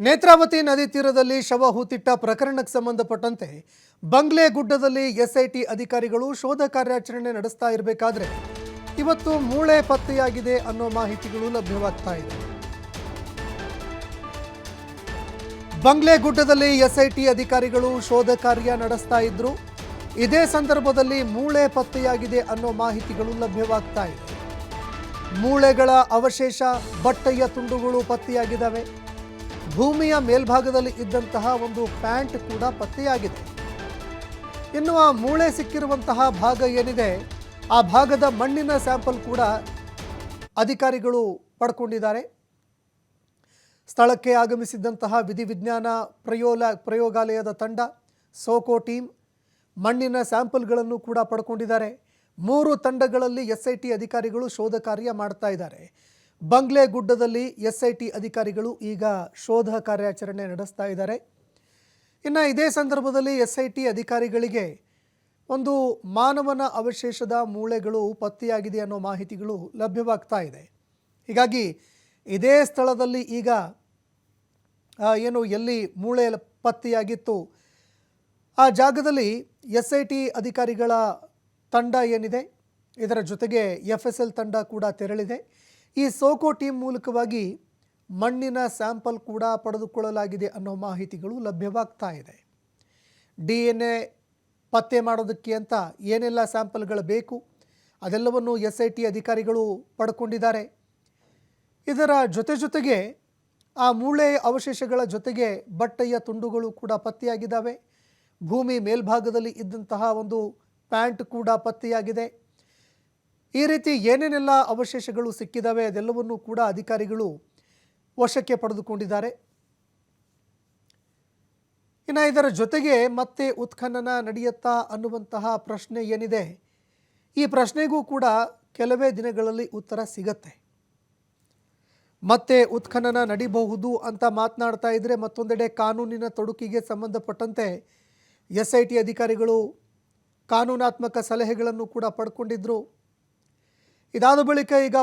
ನೇತ್ರಾವತಿ ನದಿ ತೀರದಲ್ಲಿ ಶವ ಹೂತಿಟ್ಟ ಪ್ರಕರಣಕ್ಕೆ ಸಂಬಂಧಪಟ್ಟಂತೆ ಬಂಗ್ಲೆ ಗುಡ್ಡದಲ್ಲಿ ಎಸ್ಐಟಿ ಅಧಿಕಾರಿಗಳು ಶೋಧ ಕಾರ್ಯಾಚರಣೆ ನಡೆಸ್ತಾ ಇರಬೇಕಾದ್ರೆ ಇವತ್ತು ಮೂಳೆ ಪತ್ತೆಯಾಗಿದೆ ಅನ್ನೋ ಮಾಹಿತಿಗಳು ಲಭ್ಯವಾಗ್ತಾ ಇದೆ. ಬಂಗ್ಲೆ ಗುಡ್ಡದಲ್ಲಿ ಎಸ್ಐಟಿ ಅಧಿಕಾರಿಗಳು ಶೋಧ ಕಾರ್ಯ ನಡೆಸ್ತಾ ಇದ್ರು. ಇದೇ ಸಂದರ್ಭದಲ್ಲಿ ಮೂಳೆ ಪತ್ತೆಯಾಗಿದೆ ಅನ್ನೋ ಮಾಹಿತಿಗಳು ಲಭ್ಯವಾಗ್ತಾ ಇದೆ. ಮೂಳೆಗಳ ಅವಶೇಷ, ಬಟ್ಟೆಯ ತುಂಡುಗಳು ಪತ್ತೆಯಾಗಿದ್ದಾವೆ. ಭೂಮಿಯ ಮೇಲ್ಭಾಗದಲ್ಲಿ ಇದ್ದಂತಹ ಒಂದು ಪ್ಯಾಂಟ್ ಕೂಡ ಪತ್ತೆಯಾಗಿದೆ. ಇನ್ನು ಆ ಮೂಳೆ ಸಿಕ್ಕಿರುವಂತಹ ಭಾಗ ಏನಿದೆ, ಆ ಭಾಗದ ಮಣ್ಣಿನ ಸ್ಯಾಂಪಲ್ ಕೂಡ ಅಧಿಕಾರಿಗಳು ಪಡ್ಕೊಂಡಿದ್ದಾರೆ. ಸ್ಥಳಕ್ಕೆ ಆಗಮಿಸಿದ್ದಂತಹ ವಿಧಿವಿಜ್ಞಾನ ಪ್ರಯೋಲ, ಪ್ರಯೋಗಾಲಯದ ತಂಡ, ಸೋಕೋ ಟೀಮ್, ಮಣ್ಣಿನ ಸ್ಯಾಂಪಲ್ಗಳನ್ನು ಕೂಡ ಪಡ್ಕೊಂಡಿದ್ದಾರೆ. ಮೂರು ತಂಡಗಳಲ್ಲಿ ಎಸ್ ಐ ಟಿ ಅಧಿಕಾರಿಗಳು ಶೋಧ ಕಾರ್ಯ ಮಾಡ್ತಾ ಇದ್ದಾರೆ. ಬಂಗ್ಲೆ ಗುಡ್ಡದಲ್ಲಿ ಎಸ್ಐಟಿ ಅಧಿಕಾರಿಗಳು ಈಗ ಶೋಧ ಕಾರ್ಯಾಚರಣೆ ನಡೆಸ್ತಾ ಇದ್ದಾರೆ. ಇನ್ನು ಇದೇ ಸಂದರ್ಭದಲ್ಲಿ ಎಸ್ಐಟಿ ಅಧಿಕಾರಿಗಳಿಗೆ ಒಂದು ಮಾನವನ ಅವಶೇಷದ ಮೂಳೆಗಳು ಪತ್ತೆಯಾಗಿದೆ ಅನ್ನೋ ಮಾಹಿತಿಗಳು ಲಭ್ಯವಾಗ್ತಾ ಇದೆ. ಹೀಗಾಗಿ ಇದೇ ಸ್ಥಳದಲ್ಲಿ ಈಗ ಏನು ಎಲ್ಲಿ ಮೂಳೆ ಪತ್ತೆಯಾಗಿತ್ತು, ಆ ಜಾಗದಲ್ಲಿ ಎಸ್ ಐ ಟಿ ಅಧಿಕಾರಿಗಳ ತಂಡ ಏನಿದೆ, ಇದರ ಜೊತೆಗೆ ಎಫ್ ಎಸ್ ಎಲ್ ತಂಡ ಕೂಡ ತೆರಳಿದೆ. ಈ ಸೋಕೋ ಟೀಮ್ ಮೂಲಕವಾಗಿ ಮಣ್ಣಿನ ಸ್ಯಾಂಪಲ್ ಕೂಡ ಪಡೆದುಕೊಳ್ಳಲಾಗಿದೆ ಅನ್ನೋ ಮಾಹಿತಿಗಳು ಲಭ್ಯವಾಗ್ತಾ ಇದೆ. ಡಿ ಎನ್ ಎ ಪತ್ತೆ ಮಾಡೋದಕ್ಕೆ ಅಂತ ಏನೆಲ್ಲ ಸ್ಯಾಂಪಲ್ಗಳು ಬೇಕು ಅದೆಲ್ಲವನ್ನು ಎಸ್ ಐ ಟಿ ಅಧಿಕಾರಿಗಳು ಪಡ್ಕೊಂಡಿದ್ದಾರೆ. ಇದರ ಜೊತೆ ಜೊತೆಗೆ ಆ ಮೂಳೆ ಅವಶೇಷಗಳ ಜೊತೆಗೆ ಬಟ್ಟೆಯ ತುಂಡುಗಳು ಕೂಡ ಪತ್ತೆಯಾಗಿದ್ದಾವೆ. ಭೂಮಿ ಮೇಲ್ಭಾಗದಲ್ಲಿ ಇದ್ದಂತಹ ಒಂದು ಪ್ಯಾಂಟ್ ಕೂಡ ಪತ್ತೆಯಾಗಿದೆ. ಈ ರೀತಿ ಏನೇನೆಲ್ಲ ಅವಶೇಷಗಳು ಸಿಕ್ಕಿದ್ದಾವೆ ಅದೆಲ್ಲವನ್ನೂ ಕೂಡ ಅಧಿಕಾರಿಗಳು ವಶಕ್ಕೆ ಪಡೆದುಕೊಂಡಿದ್ದಾರೆ. ಇನ್ನು ಇದರ ಜೊತೆಗೆ ಮತ್ತೆ ಉತ್ಖನನ ನಡೆಯುತ್ತಾ ಅನ್ನುವಂತಹ ಪ್ರಶ್ನೆ ಏನಿದೆ? ಈ ಪ್ರಶ್ನೆಗೂ ಕೂಡ ಕೆಲವೇ ದಿನಗಳಲ್ಲಿ ಉತ್ತರ ಸಿಗತ್ತೆ. ಮತ್ತೆ ಉತ್ಖನನ ನಡಿಬಹುದು ಅಂತ ಮಾತನಾಡ್ತಾ ಇದ್ದರೆ ಮತ್ತೊಂದೆಡೆ ಕಾನೂನಿನ ತೊಡಕಿಗೆ ಸಂಬಂಧಪಟ್ಟಂತೆ ಎಸ್ ಐ ಟಿ ಅಧಿಕಾರಿಗಳು ಕಾನೂನಾತ್ಮಕ ಸಲಹೆಗಳನ್ನು ಕೂಡ ಪಡ್ಕೊಂಡಿದ್ರು. ಇದಾದ ಬಳಿಕ ಈಗ